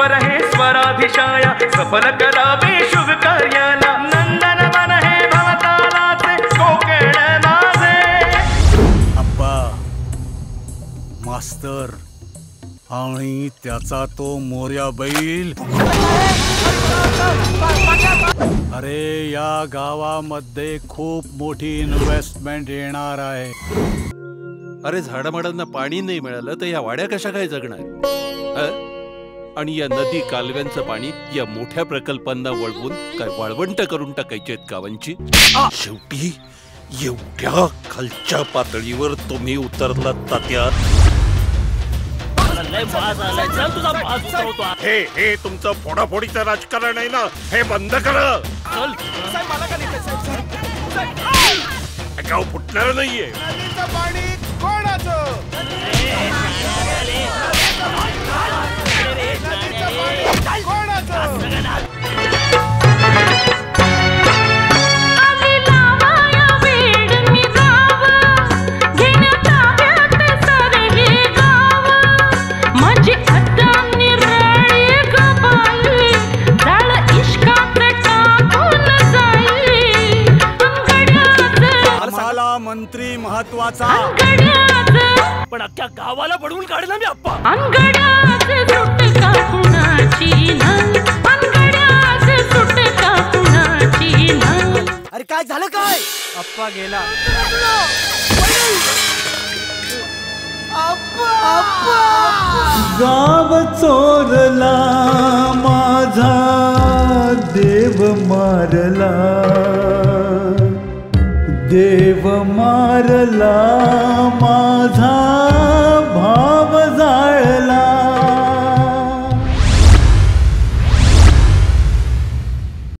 ईश्वर हे स्वराधिशाया सफल करावे शुभ कार्याला नंदन मन हे भवतालाचे कोकिळ नाचे आप्पा मास्तर आणि त्याचा तो मोर्या बैल. अरे या गावामध्ये खूप मोठी इन्व्हेस्टमेंट येणार आहे. अरे झाडामाडांना पाणी नाही मिळालं तर या वाड्या कशा काय जगणार? आणि या नदी कालव्यांचं पाणी या मोठ्या प्रकल्पांना वळवून काय वाळवंट करून टाकायची आहेत गावांची? शेवटी एवढ्या खालच्या पातळीवर तुम्ही उतरलात तात्यात हे हे तुमचं फोडाफोडीचं राजकारण आहे ना? हे बंद करा. गाव फुटणार नाहीये. आली मंत्री महत्त्वाचा. पण अख्ख्या गावाला पडवून काढला मी अरे काय झालं काय? अप्पा गेला. गाव चोरला माझा देव मारला. मारला